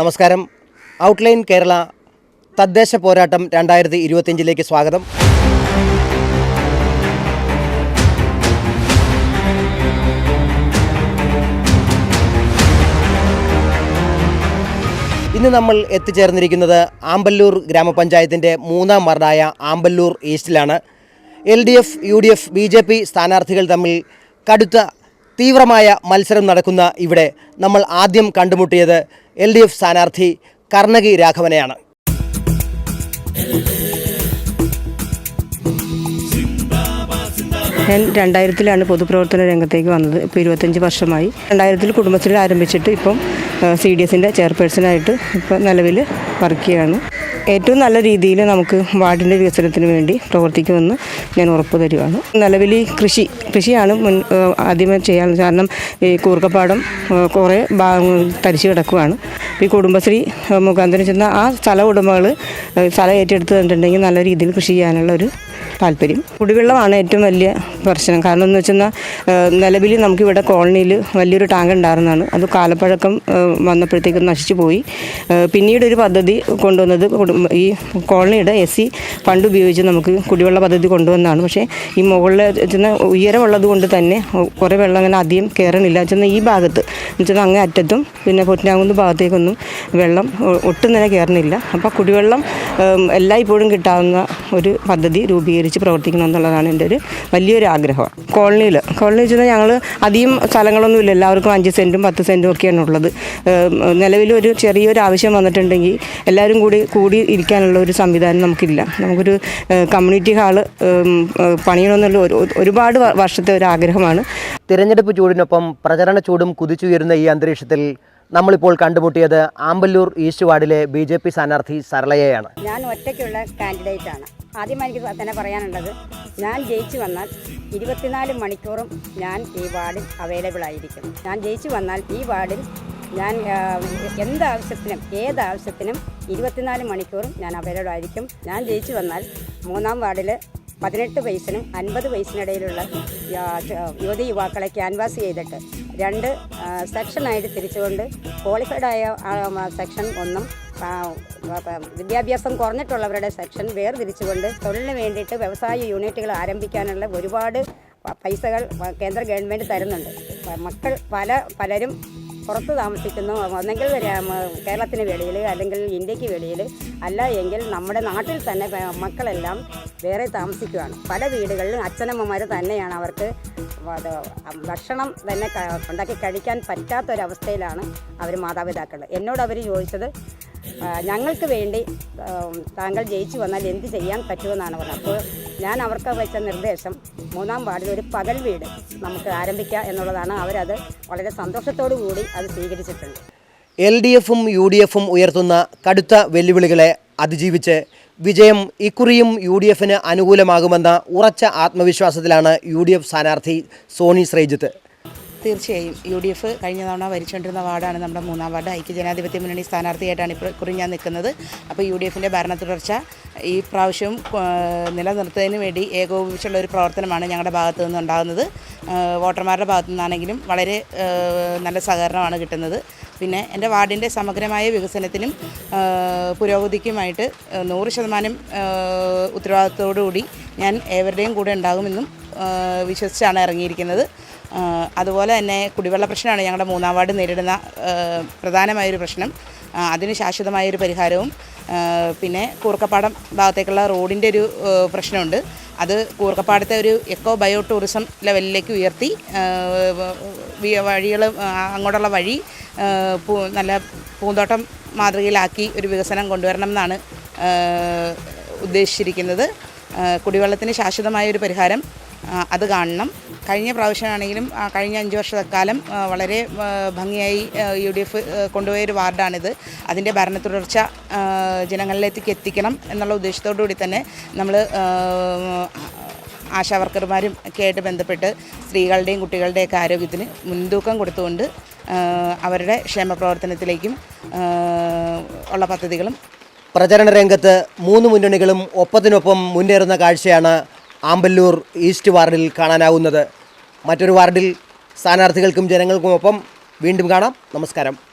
നമസ്കാരം. ഔട്ട്ലൈൻ കേരള തദ്ദേശ പോരാട്ടം രണ്ടായിരത്തി ഇരുപത്തിയഞ്ചിലേക്ക് സ്വാഗതം. ഇന്ന് നമ്മൾ എത്തിച്ചേർന്നിരിക്കുന്നത് ആമ്പല്ലൂർ ഗ്രാമപഞ്ചായത്തിന്റെ മൂന്നാം വാർഡായ Amballur ഈസ്റ്റിലാണ്. L D F U D F B J P സ്ഥാനാർത്ഥികൾ തമ്മിൽ കടുത്ത തീവ്രമായ മത്സരം നടക്കുന്ന ഇവിടെ നമ്മൾ ആദ്യം കണ്ടുമുട്ടിയത് എൽ ഡി എഫ് സ്ഥാനാർത്ഥി കർണകി രാഘവനെയാണ്. ഞാൻ രണ്ടായിരത്തിലാണ് പൊതുപ്രവർത്തന രംഗത്തേക്ക് വന്നത്. ഇപ്പോൾ ഇരുപത്തഞ്ച് വർഷമായി. രണ്ടായിരത്തിൽ കുടുംബശ്രീ ആരംഭിച്ചിട്ട് ഇപ്പം സി ഡി എസിന്റെ ചെയർപേഴ്സണായിട്ട് ഇപ്പോൾ നിലവിൽ വർക്ക് ചെയ്യുകയാണ് ഏറ്റവും നല്ല രീതിയിൽ നമുക്ക് വാർഡിന്റെ വികസനത്തിന് വേണ്ടി പ്രവർത്തിക്കുമെന്ന് ഞാൻ ഉറപ്പ് തരുവാണ്. നിലവിൽ കൃഷി കൃഷിയാണ് മുൻ ആദ്യമേ ചെയ്യാൻ കാരണം ഈ കൂർക്കപ്പാടം കുറേ തരിച്ചു കിടക്കുവാണ്. ഈ കുടുംബശ്രീ മുഖാന്തരം ചെന്ന ആ സ്ഥല ഉടമകൾ സ്ഥലം ഏറ്റെടുത്ത് കണ്ടിട്ടുണ്ടെങ്കിൽ നല്ല രീതിയിൽ കൃഷി ചെയ്യാനുള്ള ഒരു താല്പര്യം. കുടിവെള്ളമാണ് ഏറ്റവും വലിയ പ്രശ്നം. കാരണം എന്ന് വെച്ചാൽ നിലവിൽ നമുക്കിവിടെ കോളനിയിൽ വലിയൊരു ടാങ്ക് ഉണ്ടായിരുന്നതാണ്. അത് കാലപ്പഴക്കം വന്നപ്പോഴത്തേക്കും നശിച്ചു പോയി. പിന്നീട് ഒരു പദ്ധതി കൊണ്ടുവന്നത് ഈ കോളനിയുടെ എസ് സി ഫണ്ട് ഉപയോഗിച്ച് നമുക്ക് കുടിവെള്ള പദ്ധതി കൊണ്ടുവന്നതാണ്. പക്ഷേ ഈ മുകളിൽ വെച്ചാൽ ഉയരമുള്ളത് കൊണ്ട് തന്നെ കുറേ വെള്ളം അങ്ങനെ അധികം കയറണില്ല. വെച്ചാൽ ഈ ഭാഗത്ത് വെച്ചാൽ അങ്ങേ അറ്റത്തും പിന്നെ പൊറ്റിനാകുന്ന ഭാഗത്തേക്കൊന്നും വെള്ളം ഒട്ടും തന്നെ കയറുന്നില്ല അപ്പോൾ കുടിവെള്ളം എല്ലായ്പ്പോഴും കിട്ടാവുന്ന ഒരു പദ്ധതി രൂപീകരിച്ച് പ്രവർത്തിക്കണം എന്നുള്ളതാണ് എന്റെ ഒരു വലിയൊരു ആഗ്രഹം. കോളനിയിൽ കോളനി വെച്ചാൽ ഞങ്ങൾ അധികം സ്ഥലങ്ങളൊന്നുമില്ല എല്ലാവർക്കും അഞ്ച് സെന്റും പത്ത് സെന്റും ഒക്കെയാണ് ഉള്ളത്. നിലവിലൊരു ചെറിയൊരു ആവശ്യം വന്നിട്ടുണ്ടെങ്കിൽ എല്ലാവരും കൂടി കൂടി ഇരിക്കാനുള്ള ഒരു സംവിധാനം നമുക്കില്ല. നമുക്കൊരു കമ്മ്യൂണിറ്റി ഹാൾ പണിയണമെന്നുള്ള ഒരു ഒരുപാട് വർഷത്തെ ഒരു ആഗ്രഹമാണ്. തിരഞ്ഞെടുപ്പ് ചൂടിനൊപ്പം പ്രചരണ ചൂടും കുതിച്ചുയരുന്ന ഈ അന്തരീക്ഷത്തിൽ നമ്മളിപ്പോൾ കണ്ടുമുട്ടിയത് ആമ്പല്ലൂർ ഈസ്റ്റ് വാർഡിലെ ബി ജെ പി സ്ഥാനാർത്ഥി സരളയെയാണ്. ഞാൻ ഒറ്റയ്ക്കുള്ള കാൻഡിഡേറ്റ് ആണ്. ആദ്യം എനിക്ക് തന്നെ പറയാനുള്ളത് ഞാൻ ജയിച്ചു വന്നാൽ ഇരുപത്തിനാല് മണിക്കൂറും ഞാൻ ഈ വാർഡിൽ അവൈലബിൾ ആയിരിക്കും. ഞാൻ ജയിച്ചു വന്നാൽ ഈ വാർഡിൽ ഞാൻ എന്ത് ആവശ്യത്തിനും ഏത് ഇരുപത്തിനാല് മണിക്കൂറും ഞാൻ അവൈലബിൾ ആയിരിക്കും. ഞാൻ ജയിച്ചു വന്നാൽ മൂന്നാം വാർഡിൽ പതിനെട്ട് വയസ്സിനും അൻപത് വയസ്സിനിടയിലുള്ള യുവതി യുവാക്കളെ ക്യാൻവാസ് ചെയ്തിട്ട് രണ്ട് സെക്ഷനായിട്ട് തിരിച്ചുകൊണ്ട് ക്വാളിഫൈഡ് ആയ സെക്ഷൻ ഒന്നും വിദ്യാഭ്യാസം കുറഞ്ഞിട്ടുള്ളവരുടെ സെക്ഷൻ വേർതിരിച്ചുകൊണ്ട് തൊഴിലിന് വേണ്ടിയിട്ട് വ്യവസായ യൂണിറ്റുകൾ ആരംഭിക്കാനുള്ള ഒരുപാട് പൈസകൾ കേന്ദ്ര ഗവൺമെന്റ് തരുന്നുണ്ട്. മക്കൾ പല പലരും പുറത്ത് താമസിക്കുന്നു ഒന്നെങ്കിൽ കേരളത്തിന് വെളിയിൽ അല്ലെങ്കിൽ ഇന്ത്യയ്ക്ക് വെളിയിൽ അല്ല എങ്കിൽ നമ്മുടെ നാട്ടിൽ തന്നെ മക്കളെല്ലാം വേറെ താമസിക്കുകയാണ് പല വീടുകളിലും അച്ഛനമ്മമാർ തന്നെയാണ് അവർക്ക് ഭക്ഷണം തന്നെ ഉണ്ടാക്കി കഴിക്കാൻ പറ്റാത്തൊരവസ്ഥയിലാണ് അവർ മാതാപിതാക്കൾ എന്നോട് അവർ ചോദിച്ചത് ഞങ്ങൾക്ക് വേണ്ടി താങ്കൾ ജയിച്ചു വന്നാൽ എന്ത് ചെയ്യാൻ പറ്റുമെന്നാണ് പറഞ്ഞത്. അപ്പോൾ ഞാൻ അവർക്ക് വെച്ച നിർദ്ദേശം മൂന്നാം വാർഡിൽ ഒരു പകൽ വീട് നമുക്ക് ആരംഭിക്കുക എന്നുള്ളതാണ്. അവരത് വളരെ സന്തോഷത്തോടു കൂടി അത് സ്വീകരിച്ചിട്ടുണ്ട്. എൽ ഡി എഫും യു ഡി എഫും ഉയർത്തുന്ന കടുത്ത വെല്ലുവിളികളെ അതിജീവിച്ച് വിജയം ഇക്കുറിയും യു ഡി എഫിന് അനുകൂലമാകുമെന്ന ഉറച്ച ആത്മവിശ്വാസത്തിലാണ് യു ഡി എഫ് സ്ഥാനാർത്ഥി സോണി ശ്രീജിത്ത്. തീർച്ചയായും യു ഡി എഫ് കഴിഞ്ഞ തവണ ഭരിച്ചുകൊണ്ടിരുന്ന വാർഡാണ് നമ്മുടെ മൂന്നാം വാർഡ്. ഐക്യ ജനാധിപത്യ മുന്നണി സ്ഥാനാർത്ഥിയായിട്ടാണ് ഇപ്പോൾ കുറി ഞാൻ നിൽക്കുന്നത്. അപ്പോൾ യു ഡി എഫിന്റെ ഭരണ തുടർച്ച ഈ പ്രാവശ്യം നിലനിർത്തുന്നതിന് വേണ്ടി ഏകോപിച്ചുള്ള ഒരു പ്രവർത്തനമാണ് ഞങ്ങളുടെ ഭാഗത്തു നിന്നുണ്ടാകുന്നത് വോട്ടർമാരുടെ ഭാഗത്തു നിന്നാണെങ്കിലും വളരെ നല്ല സഹകരണമാണ് കിട്ടുന്നത്. പിന്നെ എന്റെ വാർഡിന്റെ സമഗ്രമായ വികസനത്തിനും പുരോഗതിക്കുമായിട്ട് നൂറ് ശതമാനം ഉത്തരവാദിത്തത്തോടുകൂടി ഞാൻ ഏവരുടെയും കൂടെ ഉണ്ടാകുമെന്നും വിശ്വസിച്ചാണ് ഇറങ്ങിയിരിക്കുന്നത്. അതുപോലെ തന്നെ കുടിവെള്ള പ്രശ്നമാണ് ഞങ്ങളുടെ മൂന്നാം വാർഡ് നേരിടുന്ന പ്രധാനമായൊരു പ്രശ്നം. അതിന് ശാശ്വതമായൊരു പരിഹാരവും പിന്നെ കൂർക്കപ്പാടം ഭാഗത്തേക്കുള്ള റോഡിന്റെ ഒരു പ്രശ്നമുണ്ട്. അത് കൂർക്കപ്പാടത്തെ ഒരു എക്കോ ബയോ ടൂറിസം ലെവലിലേക്ക് ഉയർത്തി വഴികൾ അങ്ങോട്ടുള്ള വഴി നല്ല പൂന്തോട്ടം മാതൃകയിലാക്കി ഒരു വികസനം കൊണ്ടുവരണം എന്നാണ് ഉദ്ദേശിച്ചിരിക്കുന്നത്. കുടിവെള്ളത്തിന് ശാശ്വതമായ ഒരു പരിഹാരം അത് കാണണം. കഴിഞ്ഞ പ്രാവശ്യമാണെങ്കിലും കഴിഞ്ഞ അഞ്ച് വർഷക്കാലം വളരെ ഭംഗിയായി യു ഡി എഫ് കൊണ്ടുപോയ ഒരു വാർഡാണിത്. അതിന്റെ ഭരണ തുടർച്ച ജനങ്ങളിലേക്ക് എത്തിക്കണം എന്നുള്ള ഉദ്ദേശത്തോടു കൂടി തന്നെ നമ്മൾ ആശാവർക്കർമാരും ഒക്കെ ആയിട്ട് ബന്ധപ്പെട്ട് സ്ത്രീകളുടെയും കുട്ടികളുടെയൊക്കെ ആരോഗ്യത്തിന് മുൻതൂക്കം കൊടുത്തുകൊണ്ട് അവരുടെ ക്ഷേമ പ്രവർത്തനത്തിലേക്കും ഉള്ള പദ്ധതികളും പ്രചരണ രംഗത്ത് മൂന്ന് മുന്നണികളും ഒപ്പത്തിനൊപ്പം മുന്നേറുന്ന കാഴ്ചയാണ് ആമ്പല്ലൂർ ഈസ്റ്റ് വാർഡിൽ കാണാനാവുന്നത്. മറ്റൊരു വാർഡിൽ സ്ഥാനാർത്ഥികൾക്കും ജനങ്ങൾക്കുമൊപ്പം വീണ്ടും കാണാം. നമസ്കാരം.